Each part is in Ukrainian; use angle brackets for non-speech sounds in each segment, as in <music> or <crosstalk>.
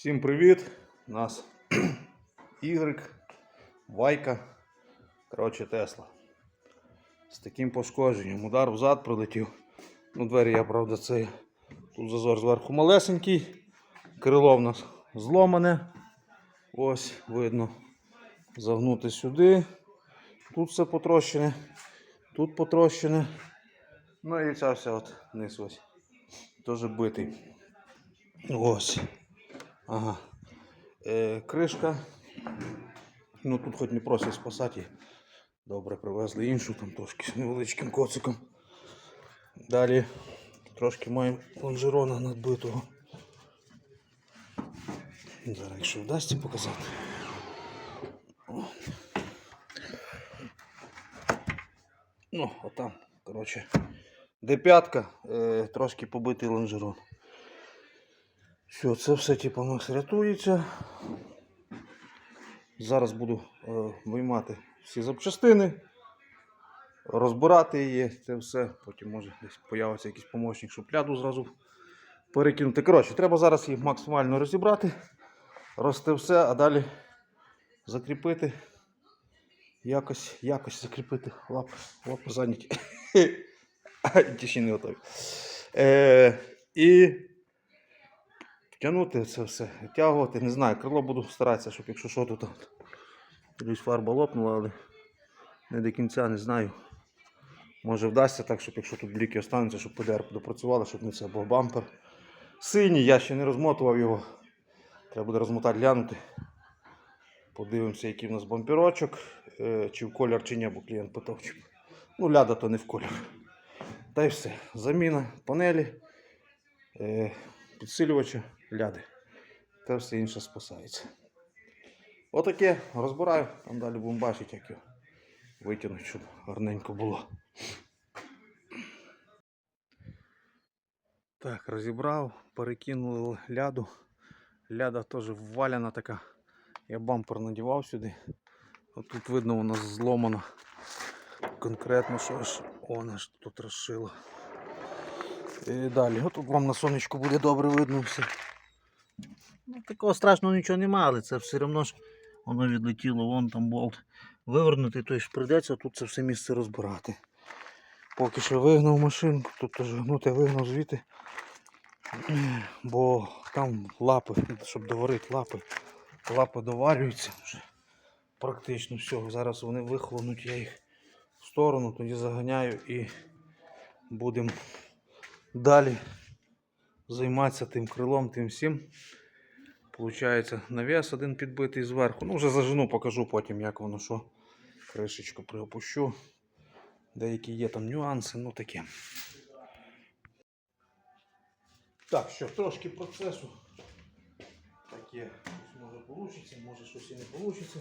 Всім привіт! У нас <clears throat> Y, Вайка, коротше Тесла. З таким пошкодженням. Удар взад прилетів. Ну, двері я, правда, це. Тут зазор зверху малесенький. Крило в нас зломане. Ось видно. Загнути сюди. Тут все потрощене. Тут потрощене. Ну і ця вся от низ ось. Теж битий. Ось. Ага. Е, кришка. Ну тут хоч не просять спасати. Добре, привезли іншу, там трошки з невеличким коциком. Далі трошки маємо лонжерона надбитого. Зараз, якщо вдасться показати. Ну, отам, коротше. Де п'ятка, е, трошки побитий лонжерон. Все, це все типу, у нас рятується. Зараз буду е, виймати всі запчастини, розбирати її, це все. Потім може десь появиться якийсь помічник, щоб ляду зразу перекинути. Коротше, треба зараз їх максимально розібрати, рости все, а далі закріпити. Якось, якось закріпити лапи, лапи зайняті. Ті ще не готові. Е, і втягнути це все, втягувати. Не знаю, крило буду старатися, щоб якщо що, то там. Фарба лопнула, але не до кінця не знаю. Може вдасться так, щоб якщо тут бліки остануться, щоб ПДР допрацювала, щоб не це був бампер. Синій, я ще не розмотував його. Треба буде розмотати, глянути. Подивимося, який в нас бамперочок, е, чи в колір, чи ні, бо клієнт питав. Ну, ляда то не в колір. Та й все. Заміна панелі, е, підсилювача, ляди. Та все інше спасається. Отаке розбираю, там далі будемо бачити, як його витягнути, щоб гарненько було. Так, розібрав, перекинули ляду. Ляда теж вваляна така. Я бампер надівав сюди. От тут видно, вона зломана. Конкретно, що аж вона ж тут розшила. І далі, от тут вам на сонечку буде добре видно все. Ну, такого страшного нічого немає, але це все одно ж воно відлетіло, вон там болт вивернути, то ж прийдеться тут це все місце розбирати. Поки що вигнав машинку, тут теж гнути вигнав звідти. Бо там лапи, щоб доварити лапи. Лапи доварюються вже практично все. Зараз вони вихлонуть, я їх в сторону, тоді заганяю і будемо далі займатися тим крилом, тим всім. Получається навіс один підбитий зверху. Ну, вже зажену, покажу потім, як воно що. Кришечку приопущу. Деякі є там нюанси, ну таке. Так, що трошки процесу. Таке, може вийде, може щось і не вийде.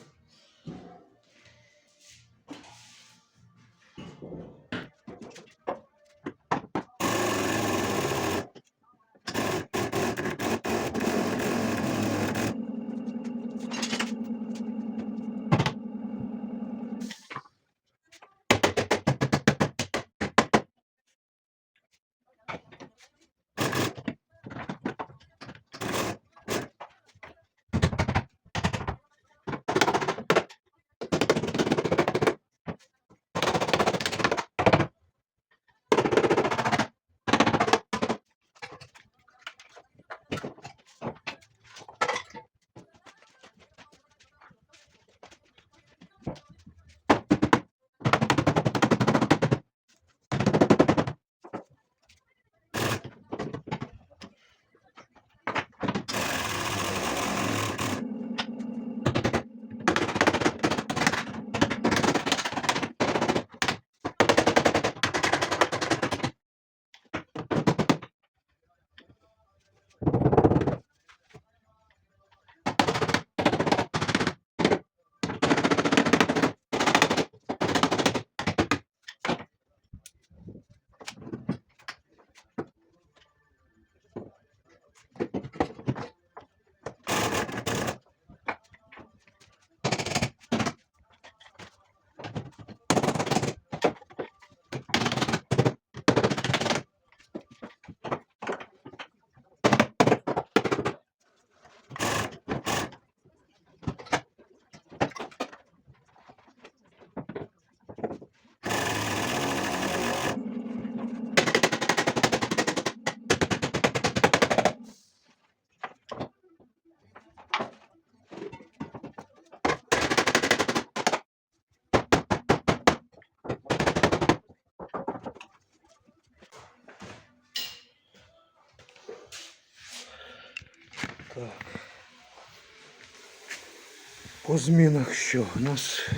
Змінах що? У нас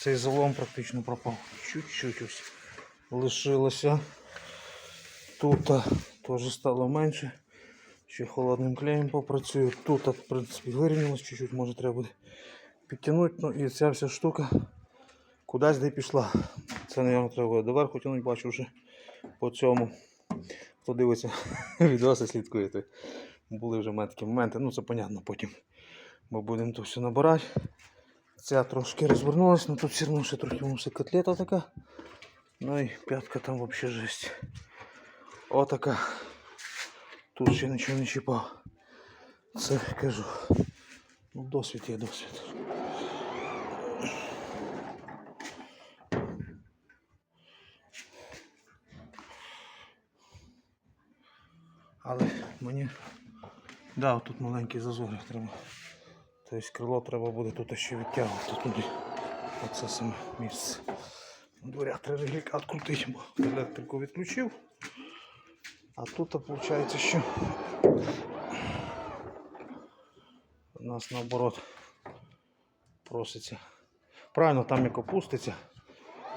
цей залом практично пропав. Чуть-чуть ось лишилося. Тут теж стало менше. Ще холодним клеєм попрацюю. Тут, в принципі, вирівнялось чуть-чуть, може треба буде підтягнути. Ну і ця вся штука кудись де пішла. Це, мабуть, треба буде доверху тягнути, бачу вже по цьому. Хто дивиться <laughs> відоси, слідкує, були вже в такі моменти. Ну це понятно потім. Бо будемо то все набирати. Ця трошки розвернулась, але тут все одно ще трохи воно котлета така. Ну і п'ятка там взагалі жесть. Отака. Тут ще нічого не чіпав. Це кажу. Ну, досвід є досвід. Але мені. Да, тут маленький зазор треба. Тобто крило треба буде тут ще відтягувати туди. Оце саме місце. На дверях треба регулятор відкрутити, бо електрику відключив. А тут виходить, що у нас наоборот проситься. Правильно, там як опуститься,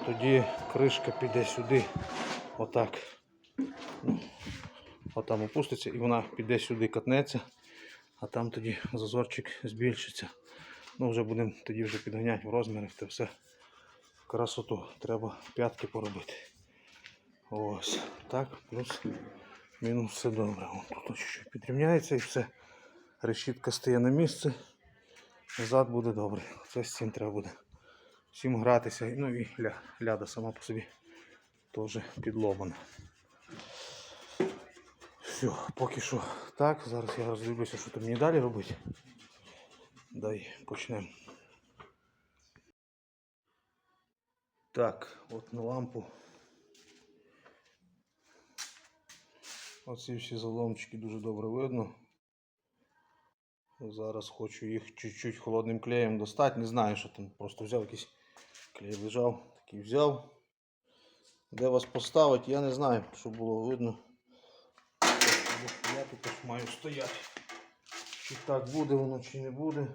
тоді кришка піде сюди, отак. Ну, Отам опуститься і вона піде сюди, катнеться, а там тоді зазорчик збільшиться. Ну, вже будемо тоді вже підганяти в розмірах та все. Красоту. Треба п'ятки поробити. Ось. Так, плюс мінус все добре. Вон тут чуть-чуть підрівняється і все. Решітка стає на місце. Назад буде добре. Це з цим треба буде. Всім гратися. Ну і ля, ляда сама по собі теж підломана. Все, поки що так. Зараз я роздивлюся, що там мені далі робити. Дай почнемо. Так, от на лампу. Оці всі заломчики дуже добре видно. Зараз хочу їх чуть-чуть холодним клеєм достати. Не знаю, що там. Просто взяв якийсь клей лежав, такий взяв. Де вас поставити, я не знаю, щоб було видно. Я тут маю стояти. Чи так буде воно, чи не буде.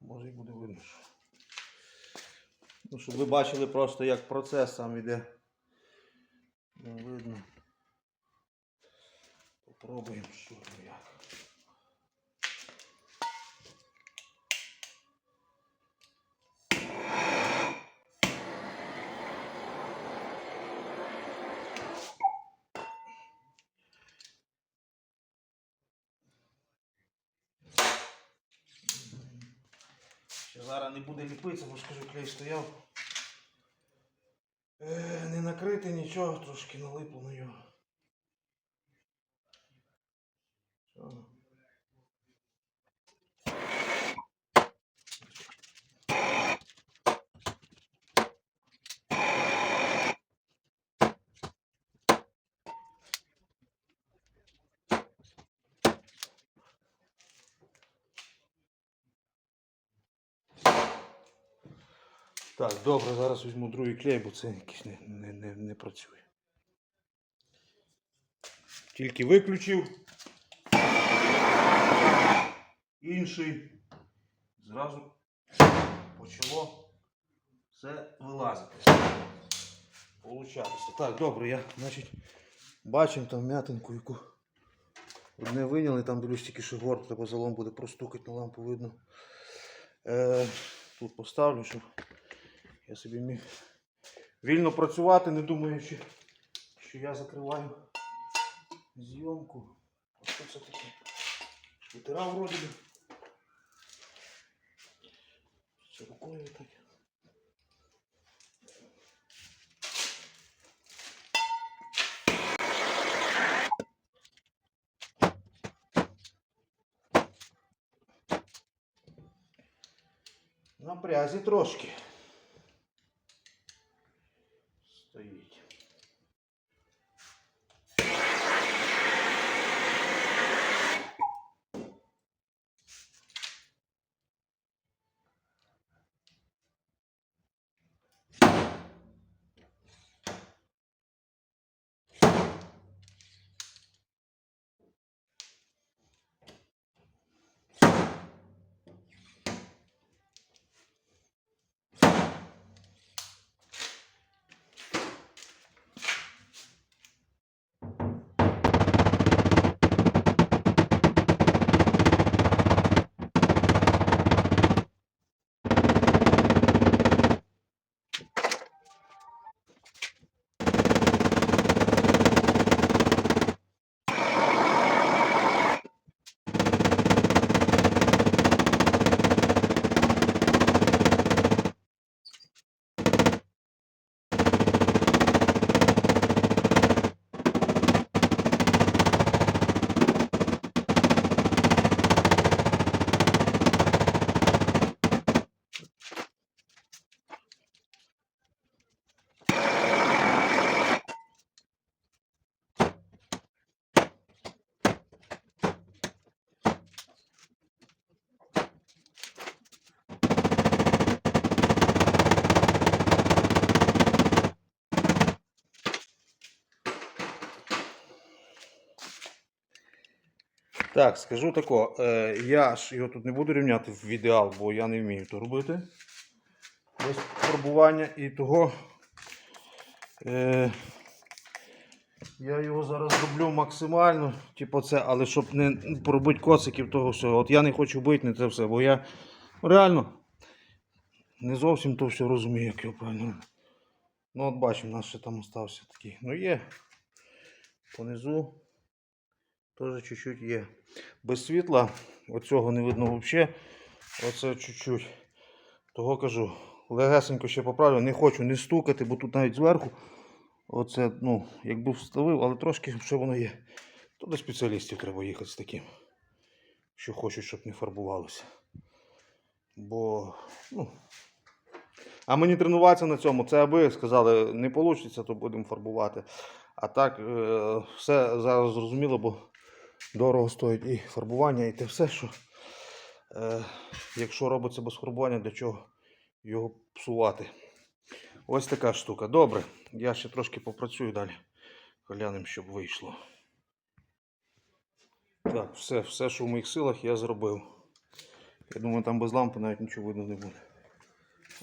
Може і буде видно. Ну, щоб ви бачили просто, як процес сам іде. Ну, видно. Попробуємо, що як. Не буде ліпитися, бо скажу, клей стояв. Е, не накритий нічого, трошки налипло на його. Що? Так, добре, зараз візьму другий клей, бо це якийсь не, не, не, не працює. Тільки виключив. Інший. Зразу почало все вилазити. Получатися. Так, добре, я, значить, бачимо там м'ятинку, яку одне виняли, там дивлюсь тільки що горд, треба залом буде простукати на лампу видно. Е, тут поставлю, щоб я собі міг вільно працювати, не думаючи, що я закриваю зйомку. А що це таке? Витирав вроді. Це рукою так. На прязі трошки. Так, скажу тако, е, я ж його тут не буду рівняти в ідеал, бо я не вмію то робити. Без фарбування і того. Е, я його зараз роблю максимально, типу це, але щоб не поробити коциків того всього. От я не хочу бити не це все, бо я реально не зовсім то все розумію, як його правильно. Ну от бачимо, у нас ще там остався такий. Ну є. Понизу теж чуть-чуть є. Без світла оцього не видно взагалі. Оце чуть-чуть. Того кажу, легесенько ще поправлю. Не хочу не стукати, бо тут навіть зверху. Оце, ну, якби вставив, але трошки ще воно є. То до спеціалістів треба їхати з таким. Що хочуть, щоб не фарбувалося. Бо, ну. А мені тренуватися на цьому, це аби сказали, не вийде, то будемо фарбувати. А так, е, все зараз зрозуміло, бо дорого стоїть і фарбування, і те все, що е, якщо робиться без фарбування, для чого його псувати. Ось така штука. Добре, я ще трошки попрацюю далі. Глянемо, щоб вийшло. Так, все, все, що в моїх силах, я зробив. Я думаю, там без лампи навіть нічого видно не буде.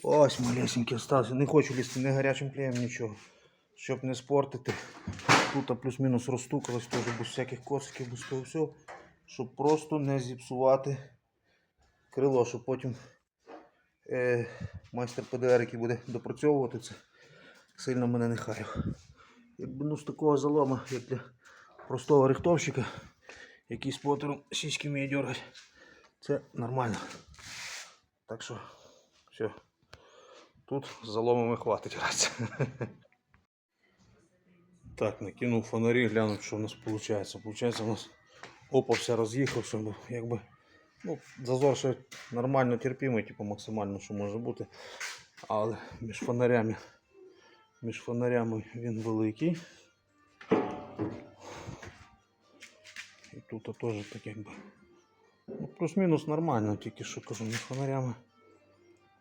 Ось малесенький остався. Не хочу лізти не гарячим клеєм, нічого. Щоб не спортити. Тут плюс-мінус розстукалось, теж без всяких коциків, без того всього. Щоб просто не зіпсувати крило, щоб потім е, майстер ПДР, який буде допрацьовувати це, сильно мене не харив. Якби ну з такого залома, як для простого рихтовщика, який з потером сіськи вміє дергати, це нормально. Так що, все. Тут з заломами хватить гратися. <laughs> Так, накинув фонарі, глянув, що в нас виходить. Получається, у нас опа все роз'їхався, якби. Ну, зазор ще нормально терпимий, типу максимально, що може бути. Але між фонарями, між фонарями він великий. І тут теж так якби. Ну, плюс-мінус нормально, тільки що кажу, між фонарями.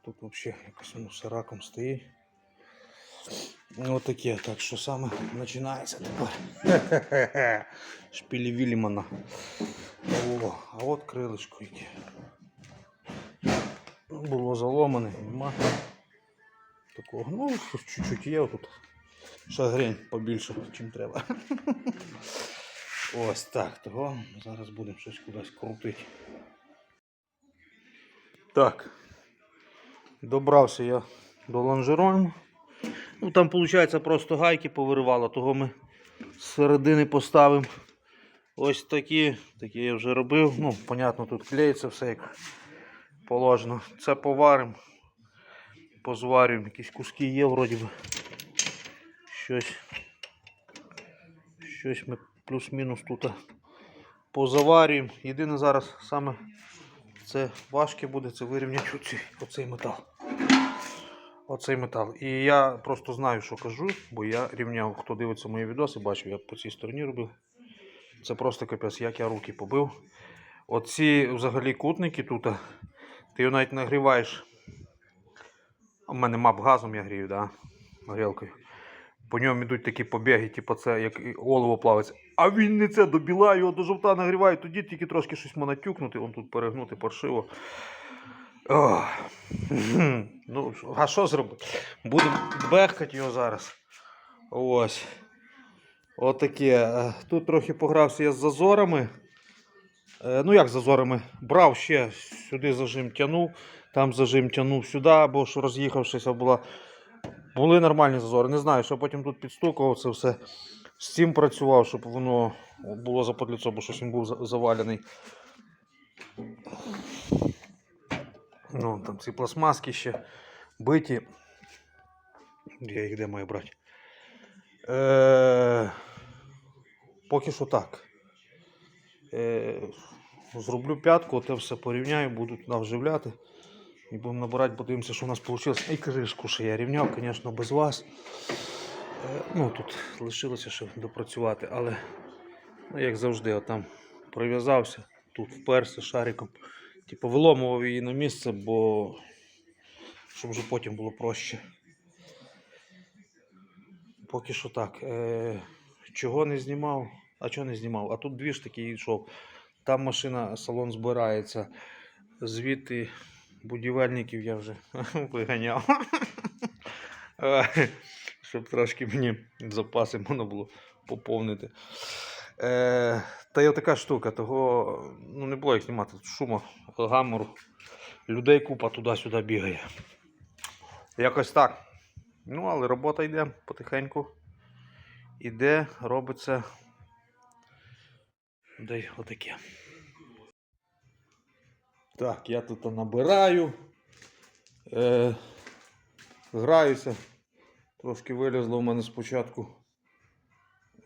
Тут взагалі якось воно все раком стоїть. Ну, таке, так що саме починається тепер. <laughs> Шпілі Вільмана. О, а от крилишко яке. Було заломане, нема. Такого. Ну, чуть-чуть є тут. Шагрень побільше, чим треба. Ось так. Того зараз будемо щось кудись крутити. Так. Добрався я до лонжерону. Ну, там, виходить, просто гайки повиривало, того ми з середини поставимо. Ось такі, такі я вже робив. Ну, понятно, тут клеїться все як положено. Це поваримо, позварюємо, якісь куски є вроді би. Щось. Щось ми плюс-мінус тут позаварюємо. Єдине зараз саме це важке буде, це вирівняти оцей, метал. Оцей метал. І я просто знаю, що кажу, бо я рівняв, хто дивиться мої відоси, бачив, я по цій стороні робив. Це просто капець, як я руки побив. Оці взагалі кутники тут, ти його навіть нагріваєш. У мене мап газом я грію, да? горілкою. По ньому йдуть такі побіги, типу це як і олово плавиться. А він не це до біла, його до жовта нагріває, тоді тільки трошки щось можна тюкнути, он тут перегнути паршиво. Ну, а що зробити? Будемо бехкати його зараз. Ось. Отаке. Е, Тут трохи погрався я з зазорами. Е, Ну як з зазорами? Брав ще сюди зажим тянув, там зажим тянув сюди, бо що роз'їхавшися була. Були нормальні зазори. Не знаю, що потім тут підстукував це все. З цим працював, щоб воно було заподліцо, бо щось він був завалений. Ну, там ці пластмаски ще биті. Я їх де маю брати? Е, поки що так. Е, зроблю п'ятку, те все порівняю, буду туди вживляти. І будемо набирати, подивимося, що у нас вийшло. І кришку ще я рівняв, звісно, без вас. Е, ну, тут лишилося ще допрацювати, але ну, як завжди, отам прив'язався, тут вперся шариком. Типу виломував її на місце, бо щоб вже потім було проще. Поки що так. Е, чого не знімав? А чого не знімав? А тут дві ж таки йшов. Там машина, салон збирається. Звідти будівельників я вже <laughs> виганяв. Е, Щоб трошки мені запаси можна було поповнити. Е, та є така штука, того ну, не було їх знімати. Тут шуму, гамору. Людей купа туди-сюди бігає. Якось так. Ну, але робота йде потихеньку. Іде, робиться. Дай отаке. Так, я тут набираю. Е, граюся. Трошки вилізло у мене спочатку.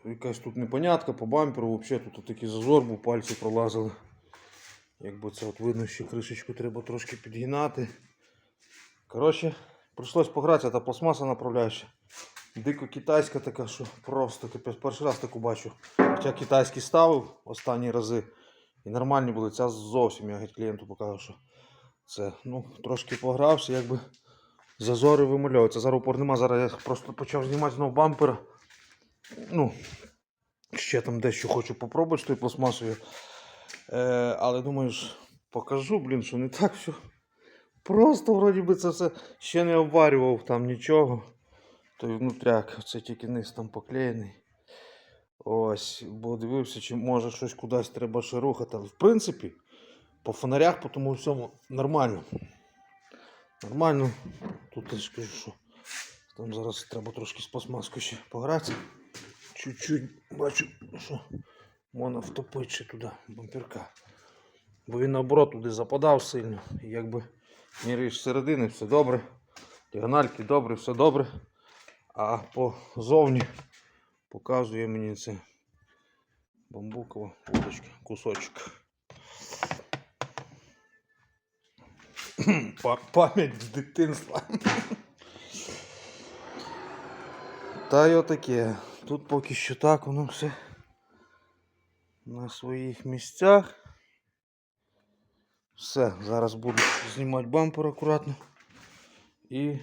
Якась тут непонятка по бамперу, взагалі тут такий зазор був, пальці пролазили. Якби це от видно, ще кришечку треба трошки підгинати. Коротше, прийшлось погратися, та пластмаса направляюча. Дико китайська така, що просто капець. Перший раз таку бачу. Хоча китайський ставив останні рази. І нормальні були. Ця зовсім я геть клієнту показав, що це ну, трошки погрався, якби зазори вимальовуються. Зараз упор нема, зараз я просто почав знімати знову бампера. Ну, ще там дещо хочу попробувати з тою пластмасою. Е, але думаю, ж, покажу, блін, що не так все. Просто вроді би це все ще не обварював там нічого. Той внутряк, це тільки низ там поклеєний. Ось, бо дивився, чи може щось кудись треба ще рухати. Але в принципі, по фонарях, по тому всьому нормально. Нормально. Тут я ж кажу, що там зараз треба трошки з пластмаскою ще погратися. Чуть-чуть бачу, що можна втопити ще туди бамперка. Бо він наоборот туди западав сильно. І якби міряєш з середини, все добре. Діагональки добре, все добре. А позовні показує мені це бамбукова удочка, кусочок. Пам'ять з дитинства. Та й отаке. Тут поки що так воно все на своїх місцях. Все, зараз буду знімати бампер акуратно. І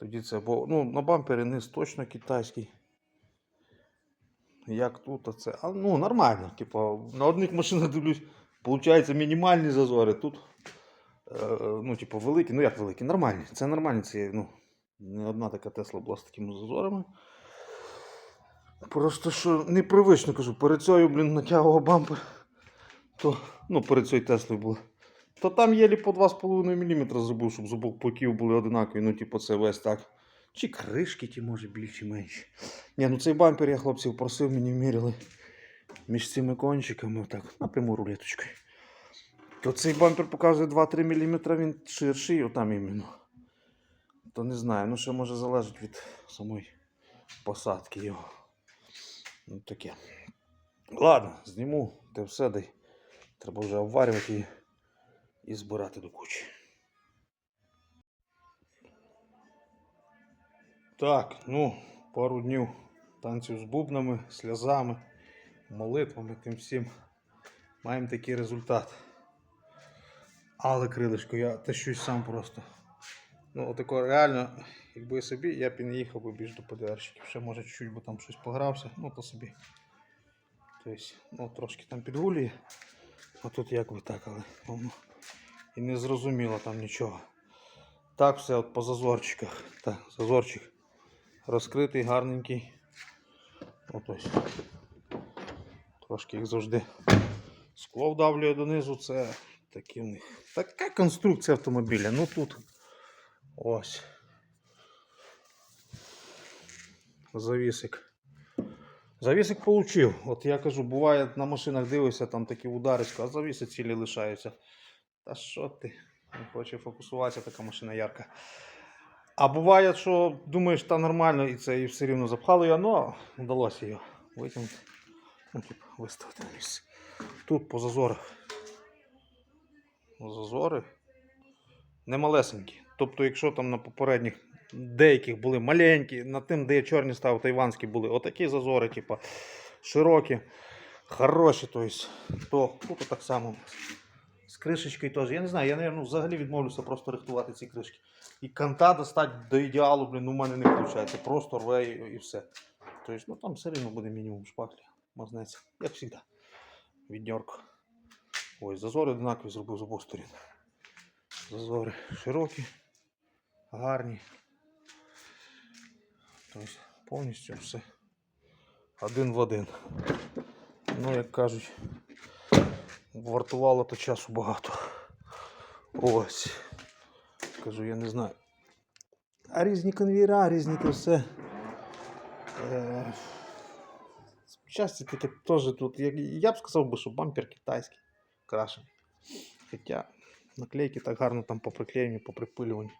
тоді це, бо ну, на бампері низ точно китайський. Як тут, а це. А, ну, нормально. Типу, на одних машинах дивлюсь, виходить мінімальні зазори. Тут, е, ну, типу, великі, ну як великі, нормальні. Це нормальні, це, ну, не одна така Тесла була з такими зазорами. Просто що непривично кажу, перед цією, блін, натягував бампер. То, ну, перед цією Теслою було. То там єлі по 2,5 мм забув, щоб з обох боків були одинакові. Ну, типу, це весь так. Чи кришки ті, може, більші, менші. Ні, ну цей бампер я хлопців просив, мені міряли між цими кончиками, отак, напряму рулеточкою. То цей бампер показує 2-3 мм, він ширший, отам іменно. То не знаю, ну ще може залежить від самої посадки його. Ну таке. Ладно, зніму, те все дай. Треба вже обварювати і, і збирати до кучі. Так, ну, пару днів танців з бубнами, сльозами, молитвами, тим всім. Маємо такий результат. Але крилишко, я тащусь сам просто. Ну, отако реально, якби собі, я б і не їхав би більш до ПДРщиків. Ще може чуть-чуть би там щось погрався, ну то собі. Тобто, ну, трошки там підгулює. А тут як би так, але воно і не зрозуміло там нічого. Так все от по зазорчиках. Так, зазорчик розкритий, гарненький. От ось. Трошки як завжди. Скло вдавлює донизу, це такі в них. Така конструкція автомобіля. Ну тут ось. Завісик. Завісик получив. От я кажу, буває на машинах дивишся, там такі ударочки, а завіси цілі лишаються. Та що ти? Не хоче фокусуватися така машина ярка. А буває, що думаєш, та нормально, і це і все рівно запхало його, але вдалося його витягнути. Ну, типу, виставити на місце. Тут по зазорах. Зазори немалесенькі. Тобто, якщо там на попередніх деяких були маленькі, на тим, де я чорні ставив, тайванські були отакі зазори, типу, широкі, хороші, то тут так само. З кришечкою теж. Я не знаю, я, наверное, взагалі відмовлюся просто рихтувати ці кришки. І канта достати до ідеалу, блін, у мене не виходить. Просто рве і, і все. Тобто, ну там все рівно буде мінімум шпаклі, мазнеться, як завжди. відньорка. Ось, зазори однакові зробив з обох сторін. Зазори широкі, гарні. Повністю все один в один. Ну, як кажуть, вартувало то часу багато. Ось. Кажу, я не знаю. А різні конвіра, різні то все. Е, Часті таке теж тут. Я, б сказав би, що бампер китайський крашений. Хоча наклейки так гарно там поприклеєні, поприпилювані.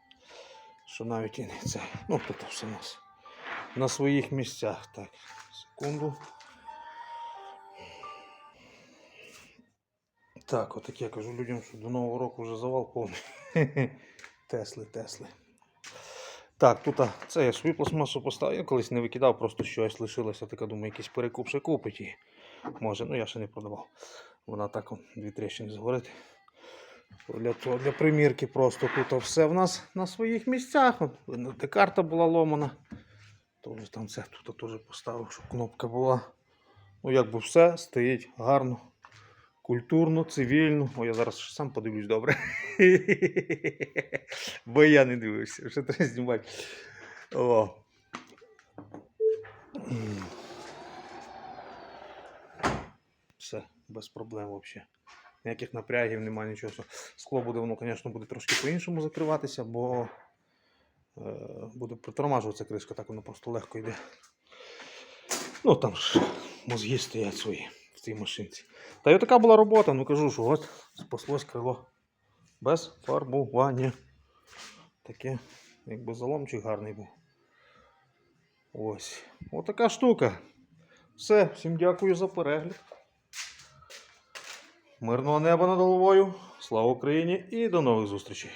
Що навіть і не це. Ну, тут все у нас на своїх місцях. Так, секунду. Так, отак я кажу людям, що до Нового року вже завал повний. <laughs> Тесли, Тесли. Так, тут це я свою пластмасу поставив. Я колись не викидав, просто щось лишилося. Така думаю, якийсь перекуп ще купить її. Може, ну я ще не продавав. Вона так дві тріщини згорить. Для, того, для примірки просто тут все в нас на своїх місцях. От, видно, де карта була ломана. Тож там це тут теж поставив, щоб кнопка була. Ну, якби все стоїть гарно, культурно, цивільно. О, я зараз сам подивлюсь добре. <laughs> Бо я не дивився, вже треба знімати. О. Все, без проблем взагалі. Ніяких напрягів немає, нічого. Скло буде, воно, звісно, буде трошки по-іншому закриватися, бо буде притормажуватися кришка, так воно просто легко йде. Ну там ж мозги стоять свої в цій машинці. Та й така була робота, ну кажу, що от спаслось крило. Без фарбування. Таке, якби заломчик гарний був. Ось. Отака штука. Все, всім дякую за перегляд. Мирного неба над головою. Слава Україні і до нових зустрічей!